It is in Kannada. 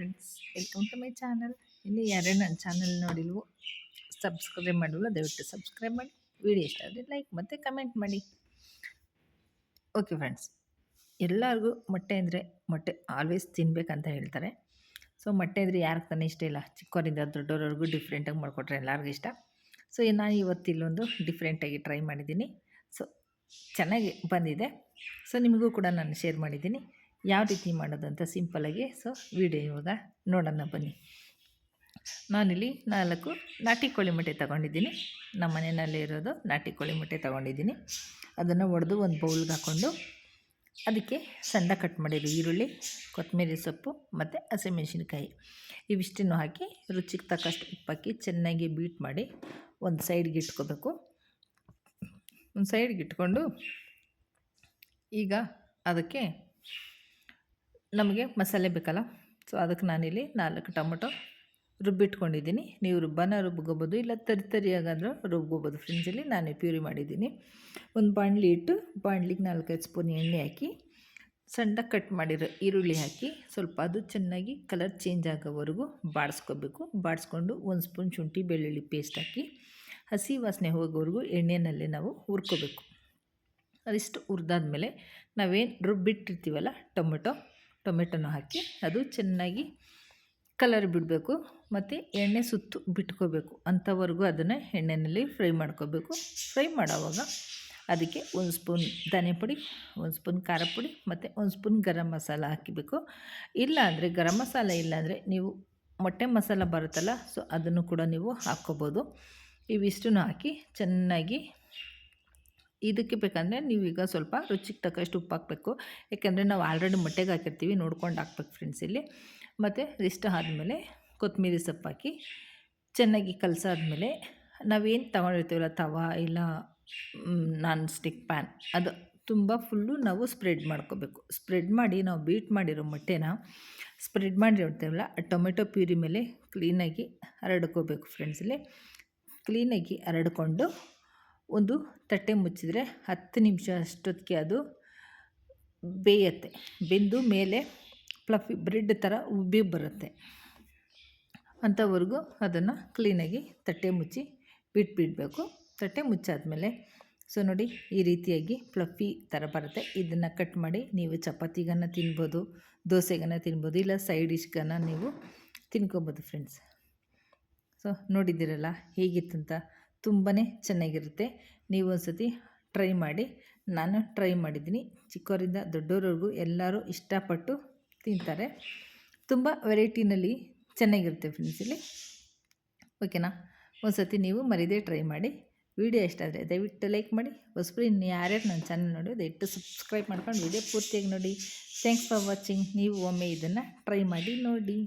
Friends welcome to my channel ಇನ್ನು ಯಾರೇ ನನ್ನ ಚಾನಲ್ ನೋಡಿಲ್ವೋ ಸಬ್ಸ್ಕ್ರೈಬ್ ಮಾಡಿಲ್ಲ ದಯವಿಟ್ಟು ಸಬ್ಸ್ಕ್ರೈಬ್ ಮಾಡಿ. ವಿಡಿಯೋ ಇಷ್ಟ ಆದರೆ ಲೈಕ್ ಮತ್ತು ಕಮೆಂಟ್ ಮಾಡಿ. ಓಕೆ ಫ್ರೆಂಡ್ಸ್ ಎಲ್ಲರಿಗೂ ಮೊಟ್ಟೆ ಅಂದರೆ ಮೊಟ್ಟೆ ಆಲ್ವೇಸ್ ತಿನ್ಬೇಕಂತ ಹೇಳ್ತಾರೆ. ಸೊ ಮೊಟ್ಟೆ ಅಂದರೆ ಯಾರಿಗೆ ತಾನೇ ಇಷ್ಟ ಇಲ್ಲ? ಚಿಕ್ಕವರಿಂದ ದೊಡ್ಡವರವರೆಗೂ ಡಿಫ್ರೆಂಟಾಗಿ ಮಾಡಿಕೊಟ್ರೆ ಎಲ್ಲರಿಗೂ ಇಷ್ಟ. ಸೊ ನಾನು ಇವತ್ತು ಇಲ್ಲೊಂದು ಡಿಫ್ರೆಂಟಾಗಿ ಟ್ರೈ ಮಾಡಿದ್ದೀನಿ. ಸೊ ಚೆನ್ನಾಗಿ ಬಂದಿದೆ. ಸೊ ನಿಮಗೂ ಕೂಡ ನಾನು ಶೇರ್ ಮಾಡಿದ್ದೀನಿ. ಯಾವ ರೀತಿ ಮಾಡೋದಂತ ಸಿಂಪಲಾಗಿ ಸೊ ವಿಡಿಯೋ ಇವಾಗ ನೋಡೋಣ ಬನ್ನಿ. ನಾನಿಲ್ಲಿ ನಾಲ್ಕು ನಾಟಿ ಕೋಳಿ ಮೊಟ್ಟೆ ತೊಗೊಂಡಿದ್ದೀನಿ. ನಮ್ಮ ಮನೆಯಲ್ಲಿ ಇರೋದು ನಾಟಿ ಕೋಳಿ ಮೊಟ್ಟೆ ತೊಗೊಂಡಿದ್ದೀನಿ. ಅದನ್ನು ಒಡೆದು ಒಂದು ಬೌಲ್ಗೆ ಹಾಕ್ಕೊಂಡು ಅದಕ್ಕೆ ಸಣ್ಣ ಕಟ್ ಮಾಡಿರೋ ಈರುಳ್ಳಿ, ಕೊತ್ತಂಬರಿ ಸೊಪ್ಪು ಮತ್ತು ಹಸಿಮೆಣಸಿನ್ಕಾಯಿ. ಇವಿಷ್ಟನ್ನು ಹಾಕಿ ರುಚಿಗೆ ತಕ್ಕಷ್ಟು ಉಪ್ಪಾಕಿ ಚೆನ್ನಾಗಿ ಬೀಟ್ ಮಾಡಿ ಒಂದು ಸೈಡ್ಗೆ ಇಟ್ಕೋಬೇಕು. ಒಂದು ಸೈಡ್ಗೆ ಇಟ್ಕೊಂಡು ಈಗ ಅದಕ್ಕೆ ನಮಗೆ ಮಸಾಲೆ ಬೇಕಲ್ಲ? ಸೊ ಅದಕ್ಕೆ ನಾನಿಲ್ಲಿ ನಾಲ್ಕು ಟೊಮೊಟೊ ರುಬ್ಬಿಟ್ಕೊಂಡಿದ್ದೀನಿ. ನೀವು ರುಬ್ಬನ ರುಬ್ಕೋಬೋದು, ಇಲ್ಲ ತರಿ ತರಿಯಾಗಾದರೂ ರುಬ್ಕೋಬೋದು. ಫ್ರಿಡ್ಜಲ್ಲಿ ನಾನೇ ಪ್ಯೂರಿ ಮಾಡಿದ್ದೀನಿ. ಒಂದು ಬಾಣಲಿ ಇಟ್ಟು ಬಾಣಲಿಗೆ ನಾಲ್ಕೈದು ಸ್ಪೂನ್ ಎಣ್ಣೆ ಹಾಕಿ, ಸಣ್ಣ ಕಟ್ ಮಾಡಿರೋ ಈರುಳ್ಳಿ ಹಾಕಿ, ಸ್ವಲ್ಪ ಅದು ಚೆನ್ನಾಗಿ ಕಲರ್ ಚೇಂಜ್ ಆಗೋವರೆಗೂ ಬಾಡಿಸ್ಕೋಬೇಕು. ಬಾಡಿಸ್ಕೊಂಡು ಒಂದು ಸ್ಪೂನ್ ಶುಂಠಿ ಬೆಳ್ಳುಳ್ಳಿ ಪೇಸ್ಟ್ ಹಾಕಿ, ಹಸಿ ವಾಸನೆ ಹೋಗೋವರೆಗೂ ಎಣ್ಣೆಯಲ್ಲೇ ನಾವು ಹುರ್ಕೋಬೇಕು. ಅದಿಷ್ಟು ಹುರಿದಾದ್ಮೇಲೆ ನಾವೇನು ರುಬ್ಬಿಟ್ಟಿರ್ತೀವಲ್ಲ ಟೊಮೆಟೊ ಟೊಮೆಟೊನ ಹಾಕಿ ಅದು ಚೆನ್ನಾಗಿ ಕಲರ್ ಬಿಡಬೇಕು ಮತ್ತು ಎಣ್ಣೆ ಸುತ್ತು ಬಿಟ್ಕೋಬೇಕು. ಅಂಥವರೆಗೂ ಅದನ್ನು ಎಣ್ಣೆಯಲ್ಲಿ ಫ್ರೈ ಮಾಡ್ಕೋಬೇಕು. ಫ್ರೈ ಮಾಡೋವಾಗ ಅದಕ್ಕೆ ಒಂದು ಸ್ಪೂನ್ ಧನೆ ಪುಡಿ, ಒಂದು ಸ್ಪೂನ್ ಖಾರ ಪುಡಿ ಮತ್ತು ಒಂದು ಸ್ಪೂನ್ ಗರಂ ಮಸಾಲ ಹಾಕಿಬೇಕು. ಇಲ್ಲ ಅಂದರೆ ಗರಂ ಮಸಾಲ ಇಲ್ಲಾಂದರೆ ನೀವು ಮೊಟ್ಟೆ ಮಸಾಲ ಬರುತ್ತಲ್ಲ, ಸೊ ಅದನ್ನು ಕೂಡ ನೀವು ಹಾಕ್ಕೋಬೋದು. ಇವಿಷ್ಟನ್ನು ಹಾಕಿ ಚೆನ್ನಾಗಿ ಇದಕ್ಕೆ ಬೇಕಂದರೆ ನೀವೀಗ ಸ್ವಲ್ಪ ರುಚಿಗೆ ತಕ್ಕಷ್ಟು ಉಪ್ಪು ಹಾಕಬೇಕು. ಯಾಕೆಂದರೆ ನಾವು ಆಲ್ರೆಡಿ ಮೊಟ್ಟೆಗೆ ಹಾಕಿರ್ತೀವಿ, ನೋಡ್ಕೊಂಡು ಹಾಕ್ಬೇಕು ಫ್ರೆಂಡ್ಸ್ ಇಲ್ಲಿ. ಮತ್ತು ಇಷ್ಟ ಆದಮೇಲೆ ಕೊತ್ತಂಬರಿ ಸೊಪ್ಪು ಹಾಕಿ, ಚೆನ್ನಾಗಿ ಕಲಸಾದ್ಮೇಲೆ ನಾವೇನು ತಗೊಂಡಿರ್ತೀವಲ್ಲ ತವ ಇಲ್ಲ ನಾನ್ ಸ್ಟಿಕ್ ಪ್ಯಾನ್ ಅದು ತುಂಬ ಫುಲ್ಲು ನಾವು ಸ್ಪ್ರೆಡ್ ಮಾಡ್ಕೋಬೇಕು. ಸ್ಪ್ರೆಡ್ ಮಾಡಿ ನಾವು ಬೀಟ್ ಮಾಡಿರೋ ಮೊಟ್ಟೆನ ಸ್ಪ್ರೆಡ್ ಮಾಡಿರ್ತೀವಲ್ಲ ಟೊಮೆಟೊ ಪ್ಯೂರಿ ಮೇಲೆ ಕ್ಲೀನಾಗಿ ಹರಡ್ಕೋಬೇಕು ಫ್ರೆಂಡ್ಸಲ್ಲಿ ಕ್ಲೀನಾಗಿ ಹರಡ್ಕೊಂಡು ಒಂದು ತಟ್ಟೆ ಮುಚ್ಚಿದರೆ ಹತ್ತು ನಿಮಿಷ ಅಷ್ಟೊತ್ತಿಗೆ ಅದು ಬೇಯುತ್ತೆ. ಬೆಂದು ಮೇಲೆ ಫ್ಲಫಿ ಬ್ರೆಡ್ ಥರ ಉಬ್ಬಿ ಬರುತ್ತೆ. ಅಂಥವರೆಗೂ ಅದನ್ನು ಕ್ಲೀನಾಗಿ ತಟ್ಟೆ ಮುಚ್ಚಿ ಬಿಟ್ಬಿಡಬೇಕು. ತಟ್ಟೆ ಮುಚ್ಚಾದಮೇಲೆ ಸೊ ನೋಡಿ ಈ ರೀತಿಯಾಗಿ ಫ್ಲಫಿ ಥರ ಬರುತ್ತೆ. ಇದನ್ನು ಕಟ್ ಮಾಡಿ ನೀವು ಚಪಾತಿಗನ್ನು ತಿನ್ಬೋದು, ದೋಸೆಗನ್ನ ತಿನ್ಬೋದು, ಇಲ್ಲ ಸೈಡ್ ಡಿಶ್ಗನ್ನ ನೀವು ತಿನ್ಕೊಬೋದು ಫ್ರೆಂಡ್ಸ್. ಸೊ ನೋಡಿದ್ದೀರಲ್ಲ ಹೇಗಿತ್ತಂತ? ತುಂಬಾ ಚೆನ್ನಾಗಿರುತ್ತೆ. ನೀವು ಒಂದು ಸತಿ ಟ್ರೈ ಮಾಡಿ. ನಾನು ಟ್ರೈ ಮಾಡಿದ್ದೀನಿ. ಚಿಕ್ಕವರಿಂದ ದೊಡ್ಡವರೆಗೂ ಎಲ್ಲರೂ ಇಷ್ಟಪಟ್ಟು ತಿಂತಾರೆ. ತುಂಬ ವೆರೈಟಿನಲ್ಲಿ ಚೆನ್ನಾಗಿರುತ್ತೆ ಫ್ರೆಂಡ್ಸ್ ಇಲ್ಲಿ. ಓಕೆನಾ ಒಂದು ಸತಿ ನೀವು ಮರಿದೆ ಟ್ರೈ ಮಾಡಿ. ವಿಡಿಯೋ ಇಷ್ಟ ಆದರೆ ದಯವಿಟ್ಟು ಲೈಕ್ ಮಾಡಿ. ಹೊಸಬರು ಇನ್ನು ಯಾರ್ಯಾರು ನನ್ನ ಚಾನಲ್ ನೋಡಿ ದಯವಿಟ್ಟು ಸಬ್ಸ್ಕ್ರೈಬ್ ಮಾಡ್ಕೊಂಡು ವಿಡಿಯೋ ಪೂರ್ತಿಯಾಗಿ ನೋಡಿ. ಥ್ಯಾಂಕ್ಸ್ ಫಾರ್ ವಾಚಿಂಗ್ ನೀವು ಒಮ್ಮೆ ಇದನ್ನು ಟ್ರೈ ಮಾಡಿ ನೋಡಿ.